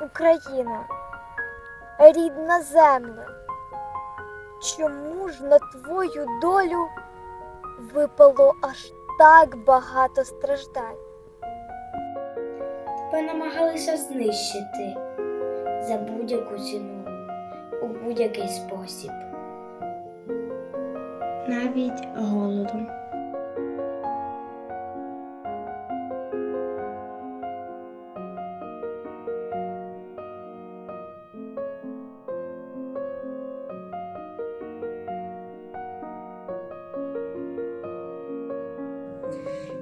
Україна, рідна земля, чому ж на твою долю випало аж так багато страждань? Тебе намагалися знищити за будь-яку ціну, у будь-який спосіб. Навіть голодом.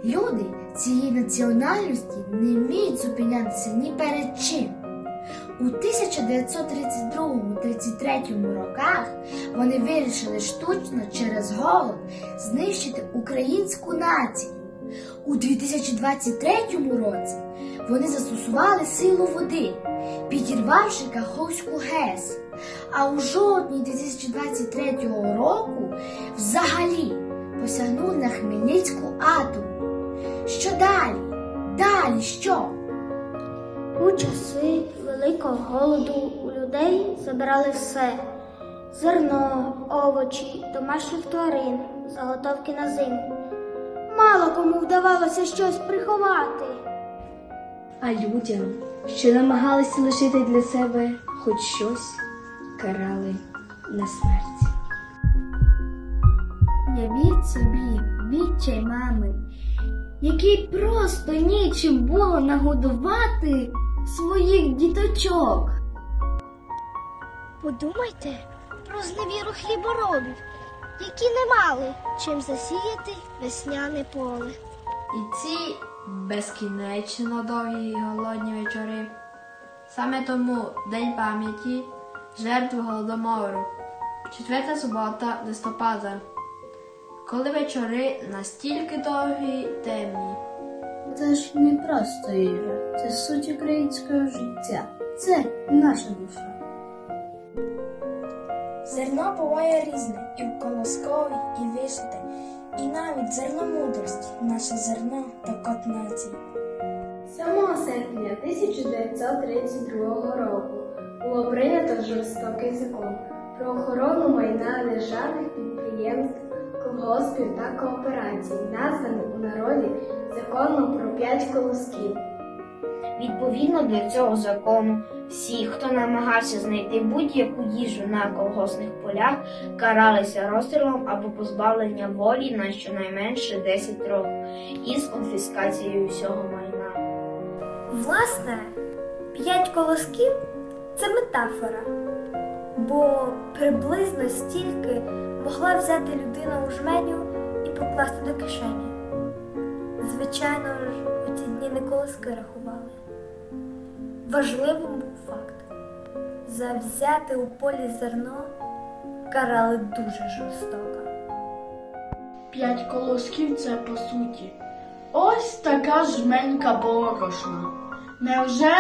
Люди цієї національності не вміють зупинятися ні перед чим. У 1932-33 роках вони вирішили штучно через голод знищити українську націю. У 2023 році вони застосували силу води, підірвавши Каховську ГЕС. А у жовтні 2023 року взагалі посягнули на Хмельницьку атом. Що далі? Далі що? У часи великого голоду у людей забирали все: зерно, овочі, домашніх тварин, заготовки на зиму. Мало кому вдавалося щось приховати. А людям, що намагалися лишити для себе хоч щось, карали на смерть. Явіть собі відчай мами, якій просто нічим було нагодувати своїх діточок. Подумайте про зневіру хліборобів, які не мали чим засіяти весняне поле. І ці безкінечно довгі і голодні вечори. Саме тому День пам'яті жертв голодомору, четверта субота листопада, коли вечори настільки довгі й темні. Це ж не просто їжа, це суть українського життя. Це наша душа. Зерно буває різне, і в колоскові, і вишите, і навіть зерно мудрості, наше зерно та кот нації. 7 серпня 1932 року було прийнято жорстокий закон про охорону майна державних підприємств, колгоспів та кооперацій, названий у народі законом про п'ять колосків. Відповідно до цього закону, всі, хто намагався знайти будь-яку їжу на колгоспних полях, каралися розстрілом або позбавленням волі на щонайменше 10 років із конфіскацією всього майна. Власне, п'ять колосків це метафора, бо приблизно стільки могла взяти людина у жменю і покласти до кишені. Звичайно ж, у ці дні не колоски рахували. Важливим був факт: за взяти у полі зерно карали дуже жорстоко. П'ять колосків це по суті. Ось така жменька борошна. Невже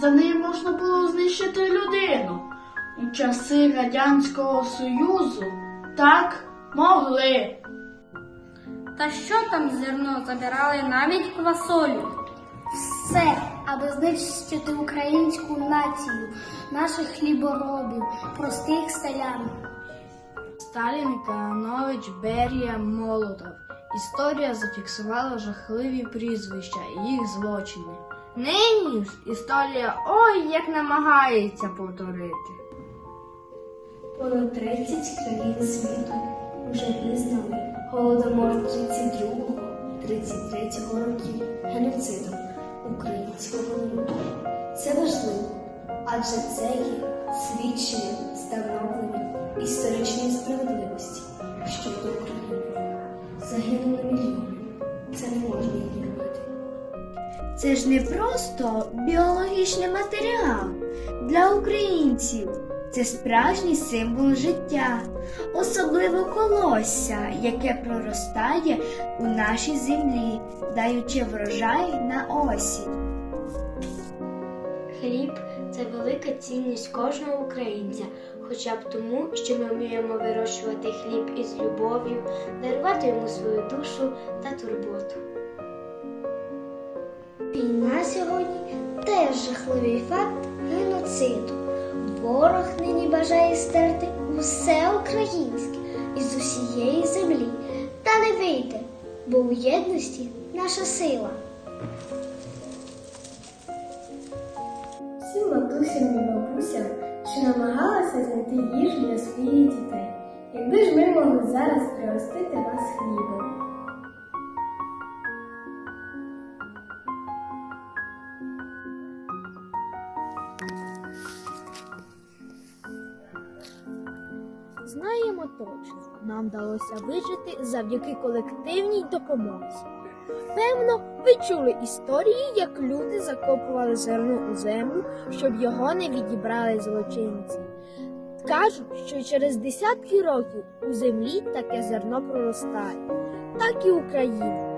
за неї можна було знищити людину? У часи Радянського Союзу так могли. Та що там зерно забирали навіть квасолю? Все, аби знищити українську націю, наших хліборобів, простих селян. Сталін, Каганович, Берія, Молотов. Історія зафіксувала жахливі прізвища і їх злочини. Нині ж історія ой як намагається повторити. Понад 30 країн світу вже визнали голодомор 32-33 років геноцидом українського народу. Це важливо, адже це є свідченням встановлення історичної справедливості щодо України. Загинули мільйони. Це не можна ігнорувати. Це ж не просто біологічний матеріал для українців. Це справжній символ життя, особливо колосся, яке проростає у нашій землі, даючи врожай на осінь. Хліб це велика цінність кожного українця, хоча б тому, що ми вміємо вирощувати хліб із любов'ю, дарувати йому свою душу та турботу. Війна сьогодні теж жахливий факт геноциду. Ворог нині бажає стерти усе українське із усієї землі. Та не вийде, бо у єдності наша сила. Всім матусям і бабусям, що намагалася знайти їжу для своїх дітей. Якби ж ми могли зараз Знаємо точно, нам вдалося вижити завдяки колективній допомозі. Певно, ви чули історії, як люди закопували зерно у землю, щоб його не відібрали злочинці. Кажуть, що через десятки років у землі таке зерно проростає. Так і Україна.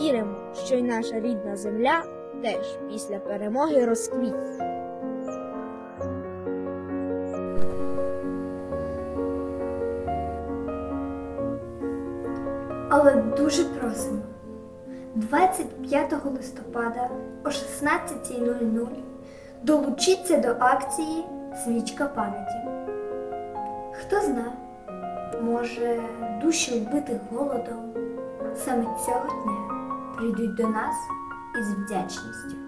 Віримо, що й наша рідна земля теж після перемоги розквітне. Але дуже просимо. 25 листопада о 16.00 долучіться до акції Свічка пам'яті. Хто зна, може, душі вбитих голодом саме цього дня прийдуть до нас із вдячністю.